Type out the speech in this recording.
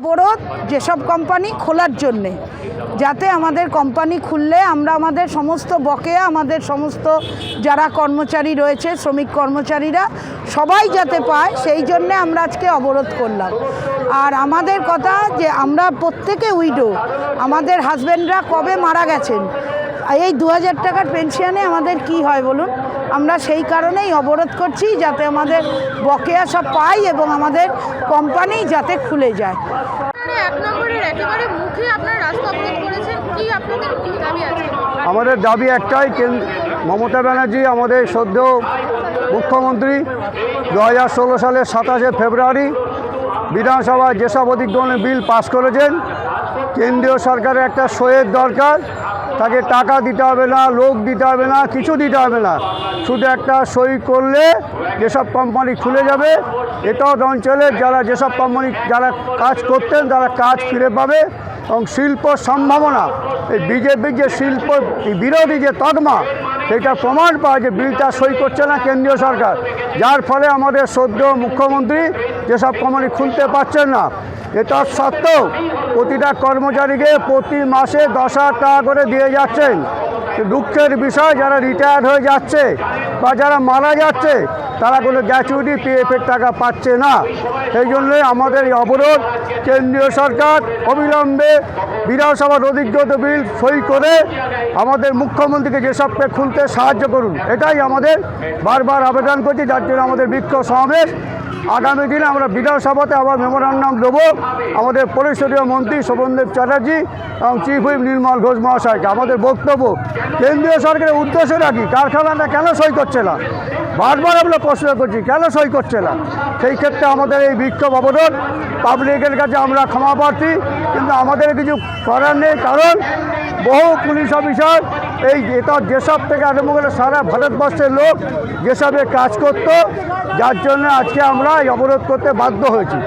অবরোধ যেসব কোম্পানি খোলার জন্যে। যাতে আমাদের কোম্পানি খুললে আমরা আমাদের সমস্ত বকেয়া, আমাদের সমস্ত যারা কর্মচারী রয়েছে, শ্রমিক কর্মচারীরা, সবাই যাতে পায়, সেই জন্যে আমরা আজকে অবরোধ করলাম। আর আমাদের কথা যে আমরা প্রত্যেকে উইডো, আমাদের হাজব্যান্ডরা কবে মারা গেছেন এই দু হাজার টাকার পেনশনে আমাদের কি হয় বলুন? আমরা সেই কারণেই অবরোধ করছি যাতে আমাদের বকেয়া সব পাই এবং আমাদের কোম্পানি যাতে খুলে যায়। মানে এক নম্বরের একেবারে মুখে আপনার রাস্তা অবরোধ করেছেন কি আপনাদের কি দাবি আছে? আমাদের দাবি একটাই কেন- মমতা ব্যানার্জি আমাদের সদ্য মুখ্যমন্ত্রী দু হাজার ষোলো সালের সাতাশে ফেব্রুয়ারি বিধানসভায় যেসব অধিগ্রহণের বিল পাস করেছেন কেন্দ্রীয় সরকারের একটা সইয়ের দরকার। তাকে টাকা দিতে হবে না, লোক দিতে হবে না, কিছু দিতে হবে না। শুধু একটা সই করলে যেসব কোম্পানি খুলে যাবে, এটাও অঞ্চলের যারা যেসব কোম্পানি, যারা কাজ করতেন, তারা কাজ ফিরে পাবে। এবং শিল্প সম্ভাবনা, এই বিজেপির যে শিল্প বিরোধী যে তকমা সেটা প্রমাণ পায় যে বিলটা সই করছে না কেন্দ্রীয় সরকার। যার ফলে আমাদের সদ্য মুখ্যমন্ত্রী যেসব কোম্পানি খুলতে পারছেন না এটা সত্ত্বেও প্রতিটা কর্মচারীকে প্রতি মাসে দশ হাজার টাকা করে দিয়ে যাচ্ছেন। দুঃখের বিষয়, যারা রিটায়ার হয়ে যাচ্ছে বা যারা মারা যাচ্ছে, তারা কোনো গ্র্যাচুইটি পিএফের টাকা পাচ্ছে না। সেই জন্যে আমাদের এই অবরোধ কেন্দ্রীয় সরকার অবিলম্বে বিধানসভার অধিগ্রত বিল সই করে আমাদের মুখ্যমন্ত্রীকে যেসবকে খুলতে সাহায্য করুন। এটাই আমাদের বারবার আবেদন করছি, যার জন্য আমাদের বিক্ষোভ সমাবেশ। আগামী দিনে আমরা বিধানসভাতে আবার মেমোরান্ডাম দেবো আমাদের পরিষদীয় মন্ত্রী শোভনদেব চ্যাটার্জি এবং চিফ হুইপ নির্মল ঘোষ মহাশয়কে। আমাদের বক্তব্য, কেন্দ্রীয় সরকারের উদ্দেশ্যটা কি কারখানাটা কেন সই করছে না। বারবার আমরা প্রশ্ন করছি, কেন সই করছে না? সেই ক্ষেত্রে আমাদের এই বিক্ষোভ অবরোধ পাবলিকের কাছে আমরা ক্ষমা প্রার্থী, কিন্তু আমাদের কিছু করার নেই, কারণ বহু পুলিশ অফিসার এই এটা যেসব থেকে আরম্ভ করে সারা ভারতবর্ষের লোক যেসবে কাজ করতো, যার জন্য আজকে আমরা এই অবরোধ করতে বাধ্য হয়েছি।